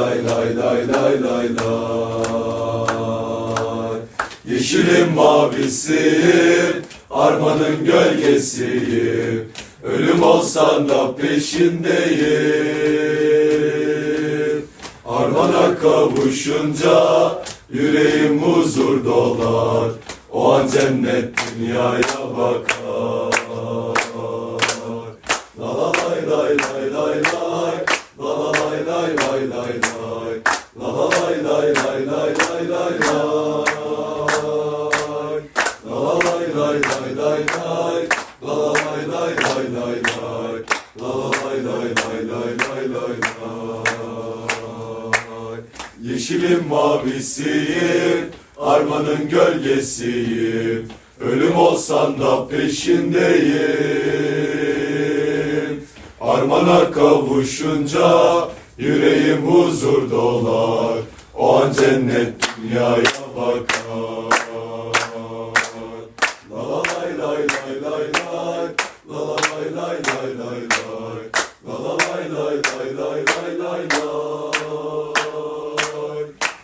lay lay lay lay lay lay. Yeşilim mavisiyim Armanın gölgesiyim Ölüm olsan da peşindeyim. Armana kavuşunca Yüreğim huzur dolar. O an cennet dünyaya bakar. La la lay lay lay lay lay. La la lay lay lay lay La la lay lay lay lay lay lay lay La la lay lay lay lay lay La la lay lay lay lay lay La la lay lay lay lay lay lay lay Yeşilim mavisiyim Armanın gölgesiyim Ölüm olsan da peşindeyim Armana kavuşunca Yüreğim huzur dolar O an cennet dünyaya bakar La la lay lay lay lay lay La la lay lay lay lay lay La la lay lay lay lay lay lay lay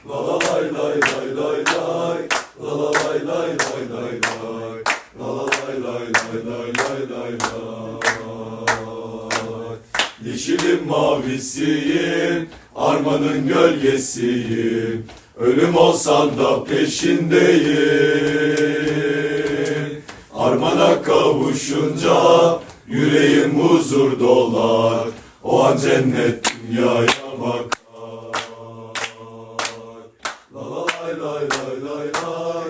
La la lay lay lay lay lay La la lay lay lay lay lay La la lay lay lay lay lay lay lay Yeşilin mavisiyim, armanın gölgesiyim. Ölüm olsan da peşindeyim. Armana kavuşunca yüreğim huzur dolar. O an cennet dünyaya bakar. Lay lay lay lay lay.